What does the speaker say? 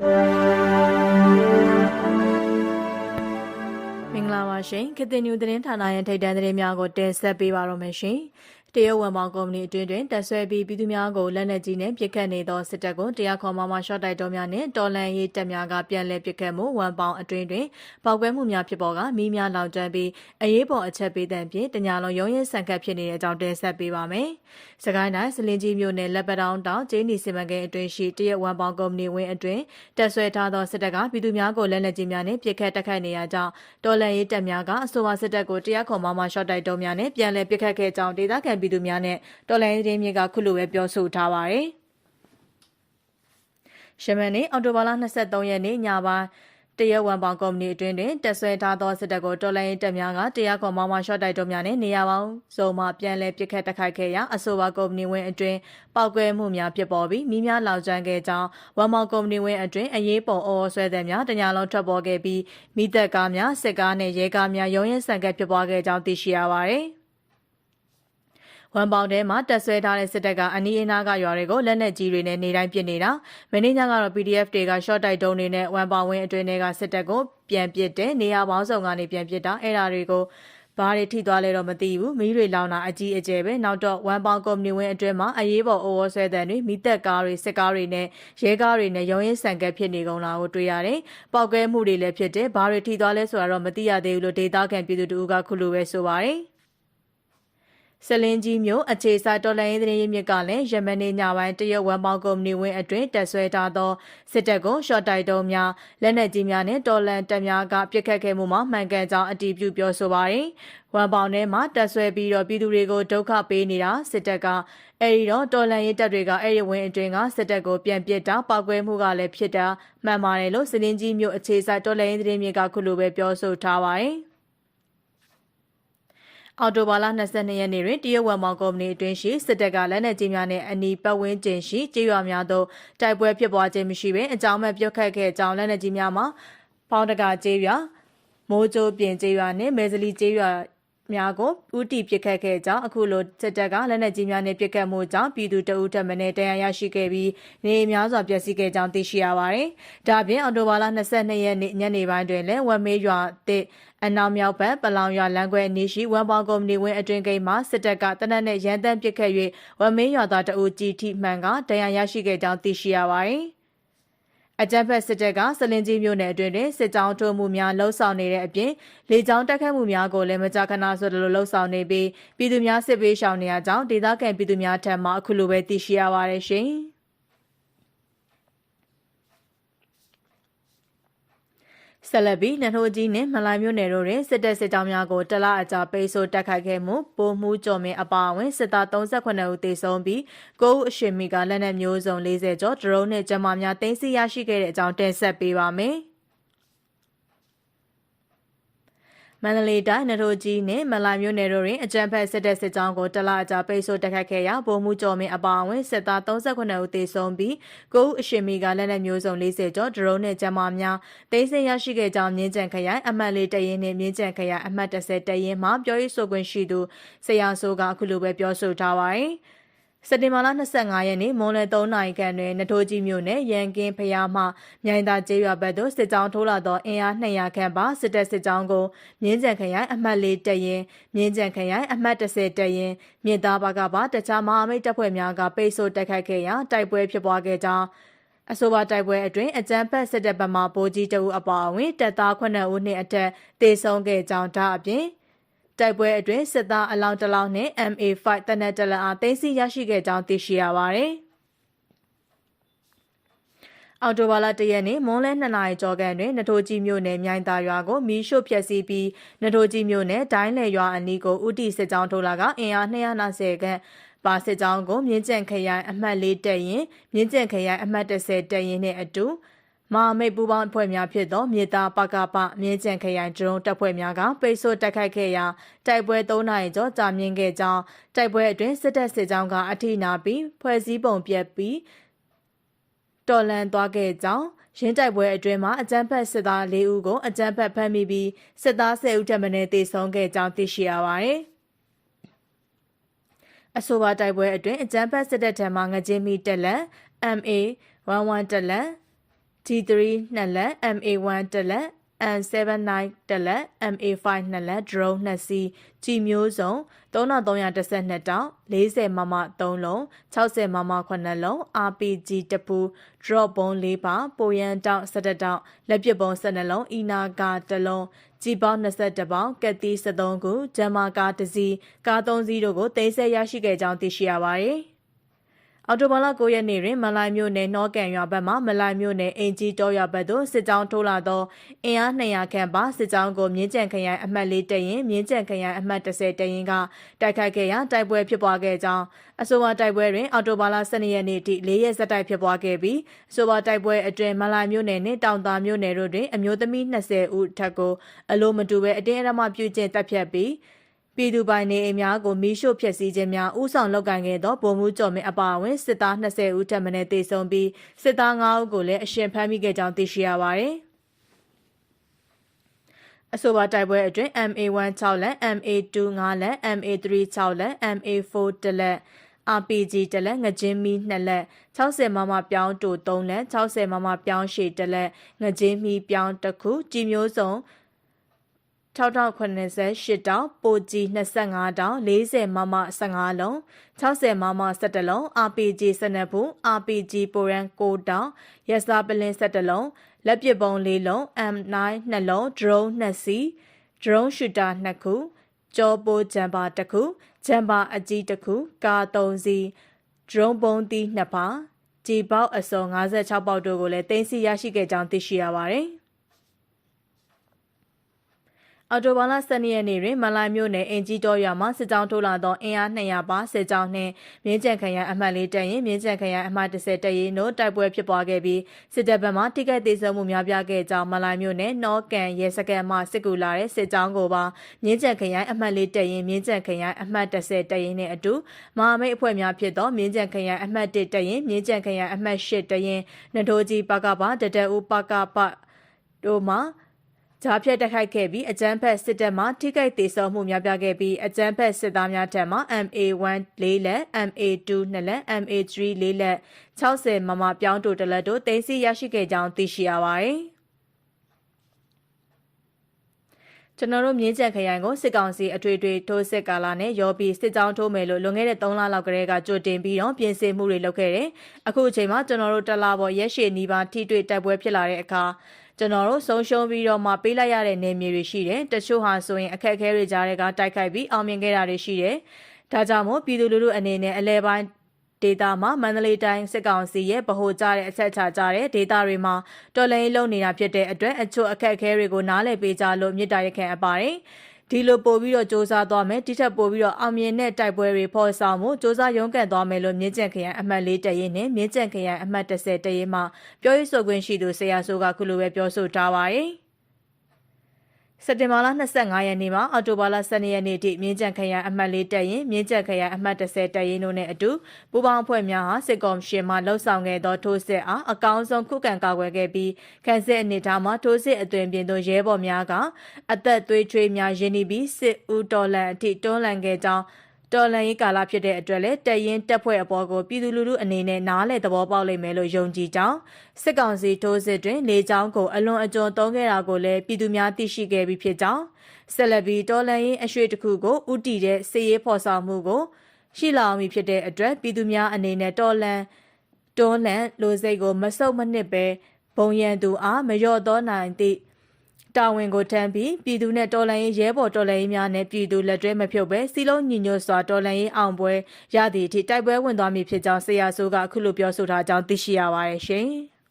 မင်္ဂလာပါရှင်ခေတ်သစ်ညူသတင်းဌာနရဲ့ထိပ်တန်းသတင်းများကိုတင်ဆက်ပေးပါရမရှင် တရုတ်ဝန်ပေါင်းကုမ္ပဏီအတွင်းတွင်တက်ဆွဲပြီးပြည်သူများကိုလက်နက်ကြီးနဲ့ပစ်ခတ်နေသောစစ်တပ်ကိုတရားခေါ်မှမှရှော့တိုက်တော်များနဲ့တော်လန်ရေးတပ်များကပြန်လည်ပစ်ခတ်မှုဝန်ပေါင်းအတွင်းတွင်ပေါက်ကွဲမှုများဖြစ်ပေါ်ကမိများလောင်ကျွမ်းပြီးအရေးပေါ်အချက်ပေးတဲ့ဖြင့်တညာလုံးရုံးရဲဆန်ခတ်ဖြစ်နေတဲ့အကြောင်းတင်ဆက်ပေးပါမယ်။စကိုင်းတိုင်းစလင်ကြီးမြို့နယ်လက်ပတောင်တောင်ကျင်းနီစီမံကိန်းအတွင်းရှိတရုတ်ဝန်ပေါင်းကုမ္ပဏီဝင်းအတွင်းတက်ဆွဲထားသောစစ်တပ်ကပြည်သူများကိုလက်နက်ကြီးများနဲ့ပစ်ခတ်တိုက်ခိုက်နေရကြောင်းတော်လန်ရေးတပ်များကအဆိုပါစစ်တပ်ကိုတရားခေါ်မှမှရှော့တိုက်တော်များနဲ့ပြန်လည်ပစ်ခတ်ခဲ့ကြောင်းဒေသခံပြည်သူများနဲ့တော်လိုင်းရင်းမြစ်ကခုလိုပဲပြောဆိုထားပါတယ်။ရှမန်နေ့အော်တိုဘာလ23ရက်နေ့ညပိုင်းတရဝန်ပေါင်ကုမ္ပဏီအတွင်းတွင်တက်ဆွဲထားသောစစ်တပ်ကိုတော်လိုင်းတပ်များကတရားခေါ်မောင်းမရှော့တိုက်တို့များနဲ့နေရာပေါင်းစုံမှပြန်လည်ပစ်ခတ်တိုက်ခိုက်ခဲ့ရာအဆိုပါကုမ္ပဏီဝင်အတွင်းပောက်ကွဲမှုများဖြစ်ပေါ်ပြီးမိများလောင်ကျွမ်းခဲ့ကြောင်းဝန်မောင်ကုမ္ပဏီဝင်အတွင်းအရေးပေါ်အော်ဆွဲတဲ့များတညာလုံးထွက်ပေါ်ခဲ့ပြီးမိသက်ကားများစစ်ကားနဲ့ရဲကားများရုံးရင်ဆန်ကပ်ဖြစ်ပွားခဲ့ကြောင်းသိရှိရပါတယ်။ ဝမ်ပေါင်ထဲမှာတက်ဆွဲထားတဲ့စစ်တပ်ကအနီးအနားကရွာတွေကိုလက်နက်ကြီးတွေနဲ့နေတိုင်းပစ်နေတာမင်းညကတော့ PDF တွေက short တိုက်တုံးတွေနဲ့ဝမ်ပေါင်ဝင်းအတွင်းတွေကစစ်တပ်ကိုပြန်ပစ်တဲ့နေရာပေါင်းစုံကနေပြန်ပစ်တာအဲ့ဒါတွေကိုဘာတွေထိသွားလဲတော့မသိဘူးမီးတွေလောင်တာအကြီးအကျယ်ပဲနောက်တော့ဝမ်ပေါင်ကုမ္ပဏီဝင်းအတွင်းမှာအရေးပေါ်အိုးဝဆွဲတဲ့တွေမိသက်ကားတွေစစ်ကားတွေနဲ့ရဲကားတွေနဲ့ရုံးရင်ဆန်ကက်ဖြစ်နေကုန်တာကိုတွေ့ရတယ်။ပောက်ကွဲမှုတွေလည်းဖြစ်တယ်ဘာတွေထိသွားလဲဆိုတာတော့မသိရသေးဘူးလို့ဒေတာကန်ပြည်သူတို့ကခုလိုပဲဆိုပါတယ်။ ဆလင်းကြီးမြို့အခြေစာတော်လိုင်းသတင်းရင်းမြစ်ကလည်းယမန်နေ့ညပိုင်းတရုတ်ဝန်ပေါင်းကုမ္ပဏီဝင်းအတွင်းတက်ဆွဲထားသောစစ်တပ်ကိုရှော့တိုက်တုံးများလက်နက်ကြီးများနဲ့တော်လန်တပ်များကပစ်ခတ်ခဲ့မှုမှာမှန်ကန်ကြောင်းအတည်ပြုပြောဆိုပါတယ်။ဝန်ပေါင်းထဲမှာတက်ဆွဲပြီးတော့ပြည်သူတွေကိုဒုက္ခပေးနေတာစစ်တပ်ကအဲဒီတော့တော်လန်ရေးတပ်တွေကအဲဒီဝင်းအတွင်းကစစ်တပ်ကိုပြန်ပစ်တာပောက်ကွဲမှုကလည်းဖြစ်တာမှန်ပါတယ်လို့စလင်းကြီးမြို့အခြေစာတော်လိုင်းသတင်းမြစ်ကခုလိုပဲပြောဆိုထားပါတယ်။ အော်တိုဘာလ22ရက်နေ့တွင်တရုတ်ဝမ်မောင်ကုမ္ပဏီအတွင်းရှိစစ်တပ်ကလက်နက်ကြီးများနှင့်အနီးပတ်ဝန်းကျင်ရှိကြေးရွာများသို့တိုက်ပွဲဖြစ်ပွားခြင်းမရှိဘဲအကြောင်းမဲ့ပြုတ်ခတ်ခဲ့ကြောင်းလက်နက်ကြီးများမှာပေါင်းတကာကြေးရွာမိုးကြိုးပြင်ကြေးရွာနှင့်မဲစလီကြေးရွာ များကိုဥတီပစ်ခတ်ခဲ့ကြောင်းအခုလိုစစ်တပ်ကလက်နက်ကြီးများနဲ့ပစ်ခတ်မှုကြောင့်ပြည်သူတအုပ်ထက်မင်းတရားရရှိခဲ့ပြီးနေများစွာပျက်စီးခဲ့ကြောင်းသိရှိရပါတယ်။ဒါပြင်အော်တိုဘာလ22ရက်နေ့ညနေပိုင်းတွင်လည်းဝက်မေးရွာတဲ့အနောက်မြောက်ဘက်ပလောင်ရွာလမ်းခွဲအနီးရှိဝမ်ပေါင်ကုမ္ပဏီဝင်းအတွင်ဂိတ်မှာစစ်တပ်ကတနက်နဲ့ရန်တမ်းပစ်ခတ်၍ဝမ်မေးရွာသားတအုပ်ကြီးထိမှန်ကတရားရရှိခဲ့ကြောင်းသိရှိရပါတယ်။ အကြမ်းဖက်စစ်တပ်ကစလင်ကြီးမြို့နယ်အတွင်းတွင်စစ်ကြောင်းထိုးမှုများလှုံ့ဆော်နေတဲ့အပြင်လေကြောင်းတိုက်ခတ်မှုများကိုလည်းမကြာခဏဆိုသလိုလှုံ့ဆော်နေပြီးပြည်သူများစစ်ပေးရှောင်နေရကြောင်းဒေသခံပြည်သူများထံမှအခုလိုပဲသိရှိရပါတယ်ရှင်။ ဆက်လက်ပြီးနထိုးကြီးနှင့်မလိုင်မြို့နယ်တို့တွင်စစ်တပ်စစ်ကြောင်းများကိုတလအကြာပိတ်ဆို့တိုက်ခိုက်ခဲ့မှုပိုမှုကျော်မင်းအပါအဝင်စစ်သား38ဦးသေဆုံးပြီး9ဦးအရှင်မီကလက်နက်မျိုးစုံ40ကျော်ဒရုန်းနဲ့ဂျမားများတင်စီရရှိခဲ့တဲ့အကြောင်းတင်ဆက်ပေးပါမယ်။ မန္တလေးတိုင်းနထိုးကြီးနဲ့မလာမျိုးနယ်တို့တွင်အကြံဖက်စစ်တပ်စစ်ကြောင်းကိုတလအကြာပိတ်ဆို့တိုက်ခိုက်ခဲ့ရာဗိုလ်မှူးကျော်မင်းအပါအဝင်စစ်သား38ဦးသေဆုံးပြီး9ဦးအရှင်မီကလက်နက်မျိုးစုံ40ကျော်ဒရုန်းနဲ့ဂျမားများတိတ်ဆိတ်ရရှိခဲ့ကြောင်းမြင်းကြံခရိုင်အမှတ်လေးတရင်နဲ့မြင်းကြံခရိုင်အမှတ်30တရင်မှပြောရေးဆိုခွင့်ရှိသူဆရာဆိုးကအခုလိုပဲပြောဆိုထားပါတယ်။ စက်တင်ဘာလ25ရက်နေ့မွန်လယ်3နာရီခန့်တွင်နထိုးကြီးမြို့နယ်ရန်ကင်းဖျားမှမြိုင်သာကျေးရွာဘက်သို့စစ်ကြောင်းထိုးလာသောအင်အား200ခန့်ပါစစ်တပ်စစ်ကြောင်းကိုမြင်းကြံခရိုင်အမှတ်၄တရင်မြင်းကြံခရိုင်အမှတ်30တရင်မြင်းသားဘကပါတခြားမဟာမိတ်တပ်ဖွဲ့များကပိတ်ဆို့တိုက်ခိုက်ခဲ့ရာတိုက်ပွဲဖြစ်ပွားခဲ့ကြောင်းအဆိုပါတိုက်ပွဲအတွင်းအကြမ်းဖက်စစ်တပ်ဗမာဗိုလ်ကြီးတအုပ်အပါအဝင်တပ်သား9ဦးနှင့်အထက်တေဆုံးခဲ့ကြောင်းဒါအပြင် တိုက်ပွဲအတွင်းစစ်သားအလောင်းတလောင်းနဲ့ MA5 တနက်တလအားသိမ်းဆည်းရရှိခဲ့ကြောင်းသိရှိရပါတယ်။အော်တိုဘာလတရက်နေ့မွန်းလဲ2နာရီကျော်ကန်တွင်နထိုးကြီးမြို့နယ်မြိုင်သာရွာကိုမီးရှို့ဖျက်ဆီးပြီးနထိုးကြီးမြို့နယ်ဒိုင်းလေရွာအနီးကိုဥတီစစ်ကြောင်းထိုးလာကအင်အား290ခန့်ပါစစ်ကြောင်းကိုမြင်းကျန်ခရိုင်အမှတ်၄တက်ရင်မြင်းကျန်ခရိုင်အမှတ်30တက်ရင်နဲ့အတူ မဟာမိတ်ပူးပေါင်းအဖွဲ့များဖြစ်သောမြေသားပကပမြင်းကျန်ခရိုင်ဒရုန်းတပ်ဖွဲ့များကပိတ်ဆို့တိုက်ခိုက်ခဲ့ရာတိုက်ပွဲ၃နိုင်ကျော်ကြာမြင့်ခဲ့ကြောင်းတိုက်ပွဲအတွင်းစစ်တပ်စစ်ကြောင်းကအထိနာပြီးဖွဲ့စည်းပုံပြက်ပြီးတော်လန်သွားခဲ့ကြောင်းရင်းတိုက်ပွဲအတွင်းမှာအကြမ်းဖက်စစ်သား၄ဦးကိုအကြမ်းဖက်ဖမ်းမိပြီးစစ်သား၁၀ဦးထပ်မံတေဆုံးခဲ့ကြောင်းသိရှိရပါတယ်။အဆိုပါတိုက်ပွဲအတွင်းအကြမ်းဖက်စစ်တပ်ထံမှငကြင်းမီတက်လက် MA 11တက်လက် G3 နှစ်လက် MA1 တစ်လက် N79 တစ်လက် MA5 နှစ်လက် drone နှစ်စီးကြီးမျိုးစုံ3312တောင်40မမ3လုံး60မမ9လုံး RPG တပူ drop ဘုံ4ပါပိုရန်တောင်17တောင်လက်ပစ်ဘုံ12လုံးအီနာကာတစ်လုံးကြီးပေါင်း22ပေါင်ကက်တီ73ခုဂျမ်မာကာတစ်စီးကား3စီးတို့ကိုသိမ်းဆည်းရရှိခဲ့ကြောင်းသိရှိရပါတယ်။ အော်တိုဘာလ9ရက်နေ့တွင်မလိုင်မြို့နယ်နှောကန်ရွာဘက်မှမလိုင်မြို့နယ်အင်ကြီးတောရွာဘက်သို့စစ်ကြောင်းထိုးလာသောအင်အား200ခန့်ပါစစ်ကြောင်းကိုမြင်းကြံခရိုင်အမှတ်၄တရင်မြင်းကြံခရိုင်အမှတ်30တရင်ကတိုက်ခိုက်ခဲ့ရာတိုက်ပွဲဖြစ်ပွားခဲ့ကြောင်းအဆိုပါတိုက်ပွဲတွင်အော်တိုဘာလ12ရက်နေ့ထိ၄ရက်ဆက်တိုက်ဖြစ်ပွားခဲ့ပြီးအဆိုပါတိုက်ပွဲအတွင်းမလိုင်မြို့နယ်နှင့်တောင်သာမြို့နယ်တို့တွင်အမျိုးသမီး20ဦးထက်ကိုအလိုမတူဘဲအတင်းအဓမ္မပြုကျင့်တပ်ဖြတ်ပြီး ပြည်သူပိုင်နေအိမ်များကိုမီးရှို့ဖျက်ဆီးခြင်းများဥဆောင်လုပ်ကိုင်ခဲ့သောဗိုလ်မှူးကျော်မင်းအပါအဝင်စစ်သား20ဦးထပ်မံတေဆုံးပြီးစစ်သား9ဦးကိုလည်းအရှင်ဖမ်းမိခဲ့ကြောင်းသိရှိရပါတယ်။အဆိုပါတိုက်ပွဲအတွင်း MA1 6လက် MA2 5လက် MA3 6လက် MA4 တလက် RPG တလက်ငကြင်းမီ2လက်60မမပြောင်းတူ3လက်60မမပြောင်းရှည်တလက်ငကြင်းမီပြောင်းတစ်ခုကြည်မျိုးစုံ 6088တောင်ပိုကြီး25တောင်40မမ15လုံး60မမ17လုံး RPG 12ဘူး RPG ပိုရန်6တောင်ရက်စားပလင်း17လုံးလက်ပစ်ပုံ၄လုံး M9 2လုံး drone 2စီး drone shooter 2ခုကြောပိုးဂျမ်ပါ1ခုဂျမ်ပါအကြီး1ခုကာ3စီး drone ပုံးသီး2ပါជីပေါက်အစုံ56ပေါက်တို့ကိုလည်းတင်စီရရှိခဲ့ကြောင်းသိရှိရပါတယ်။ အော်တိုဘာလ12ရက်နေ့တွင်မလိုင်မြို့နယ်အင်ကြီးတော်ရွာမှစစ်ကြောင်းထိုးလာသောအင်အား200ပါစစ်ကြောင်းနှင့်မြင်းကြံခရိုင်အမှတ်၄တပ်ရင်မြင်းကြံခရိုင်အမှတ်30တပ်ရင်တို့တိုက်ပွဲဖြစ်ပွားခဲ့ပြီးစစ်တပ်ဘက်မှတိကျသေးဆုံးမှုများပြားခဲ့ကြောင်းမလိုင်မြို့နယ်နော်ကန်ရဲစခန်းမှစစ်ကူလာတဲ့စစ်ကြောင်းကိုပါမြင်းကြံခရိုင်အမှတ်၄တပ်ရင်မြင်းကြံခရိုင်အမှတ်30တပ်ရင်နှင့်အတူမဟာမိတ်အဖွဲ့များဖြစ်သောမြင်းကြံခရိုင်အမှတ်1တပ်ရင်မြင်းကြံခရိုင်အမှတ်8တပ်ရင်နထိုးကြီးပကပတတဦးပကပတို့မှ ဂျားဖြတ်တိုက်ခိုက်ခဲ့ပြီးအကြမ်းဖက်စစ်တပ်မှထိခိုက်ဒေဆုံးမှုများပြခဲ့ပြီးအကြမ်းဖက်စစ်သားများထံမှ MA1 ၄လက် MA2 2လက် MA3 ၄လက်60မမပြောင်းတိုတလက်တို့တင်စီရရှိခဲ့ကြောင်းသိရှိရပါတယ်။ကျွန်တော်တို့မြင်းကြံခရိုင်ကိုစစ်ကောင်စီအထွေထွေထိုးစစ်ကာလာနဲ့ရောပြီးစစ်ကြောင်းထိုးမယ်လို့လွန်ခဲ့တဲ့3လလောက်ကတည်းကကြိုတင်ပြီးတော့ပြင်ဆင်မှုတွေလုပ်ခဲ့တယ်။အခုအချိန်မှာကျွန်တော်တို့တလားပေါ်ရက်ရှည်နီးပါးထိတွေ့တိုက်ပွဲဖြစ်လာတဲ့အခါ ကျွန်တော်တို့ဆုံးရှုံးပြီးတော့မှပေးလိုက်ရတဲ့နေမြေတွေရှိတယ်တချို့ဟာဆိုရင်အခက်အခဲတွေကြားတွေကတိုက်ခိုက်ပြီးအောင်မြင်ခဲ့တာတွေရှိတယ်ဒါကြောင့်မို့ပြည်သူလူထုအနေနဲ့အလဲပိုင်းဒေတာမှာမန္တလေးတိုင်းစစ်ကောင်စီရဲ့ဗဟိုကျတဲ့အဆက်ချကြတဲ့ဒေတာတွေမှာတော်လှန်ရေးလုပ်နေတာဖြစ်တဲ့အတွက်အချို့အခက်အခဲတွေကိုနားလည်ပေးကြလို့မြစ်တာရက်ခံအပ်ပါတယ်။ ဒီလိုပို့ပြီးတော့စ조사သွားမယ်တိထက်ပို့ပြီးတော့အောင်မြင်တဲ့တိုက်ပွဲတွေဖော်ဆောင်မှုစ조사ရုံးကန်သွားမယ်လို့မြင်းကျန်ခရိုင်အမှတ်၄တရင်နဲ့မြင်းကျန်ခရိုင်အမှတ်30တရင်မှာပြောရေးဆိုခွင့်ရှိသူဆရာဆိုကခုလိုပဲပြောဆိုထားပါတယ် စက်တင်ဘာလ25ရက်နေ့မှာအော်တိုဘာလ12ရက်နေ့ထိမြင်းကြံခရိုင်အမှတ်၄တက်ရင်မြင်းကြံခရိုင်အမှတ်30တက်ရင်တို့နဲ့အတူပူးပေါင်းအဖွဲ့များဟာစစ်ကော်မရှင်မှလှုပ်ဆောင်ခဲ့သောထိုးစစ်အားအကောင်းဆုံးခုခံကာကွယ်ခဲ့ပြီးခံစစ်အနေထားမှာထိုးစစ်အသွင်ပြင်သို့ရဲဘော်များကအသက်သွေးချွေးများရင်းနှီးပြီးစစ်ဦးတော်လန်အထိတွန်းလှန်ခဲ့ကြောင်း တော်လန်ရေးကာလဖြစ်တဲ့အတွက်လည်းတရင်တက်ဖွဲ့အပေါ်ကိုပြည်သူလူထုအနေနဲ့နားလည်သဘောပေါက်လိမ့်မယ်လို့ယုံကြည်ကြောင်းစစ်ကောင်စီထိုးစစ်တွင်လေကြောင်းကိုအလွန်အကျွံသုံးခဲ့တာကိုလည်းပြည်သူများသိရှိခဲ့ပြီးဖြစ်ကြောင်းဆက်လက်ပြီးတော်လန်ရေးအရွှေတစ်ခုကိုဥတီတဲ့စီရေးဖော်ဆောင်မှုကိုရှိလာအောင်ဖြစ်တဲ့အတွက်ပြည်သူများအနေနဲ့တော်လန်တွန်းလန်လိုစိတ်ကိုမဆုတ်မနစ်ပဲဘုံရန်သူအားမလျော့သောနိုင်သည့် တာဝန်ကိုထမ်းပြီးပြည်သူနဲ့တော်လှန်ရေးရဲဘော်တော်လှန်ရေးများနဲ့ပြည်သူလက်တွဲမဖြုတ်ပဲစီလုံးညီညွတ်စွာတော်လှန်ရေးအောင်ပွဲရသည့်အထိတိုက်ပွဲဝင်သွားမည်ဖြစ်ကြောင်းဆရာဆိုကအခုလိုပြောဆိုထားကြောင်းသိရှိရပါတယ်ရှင်။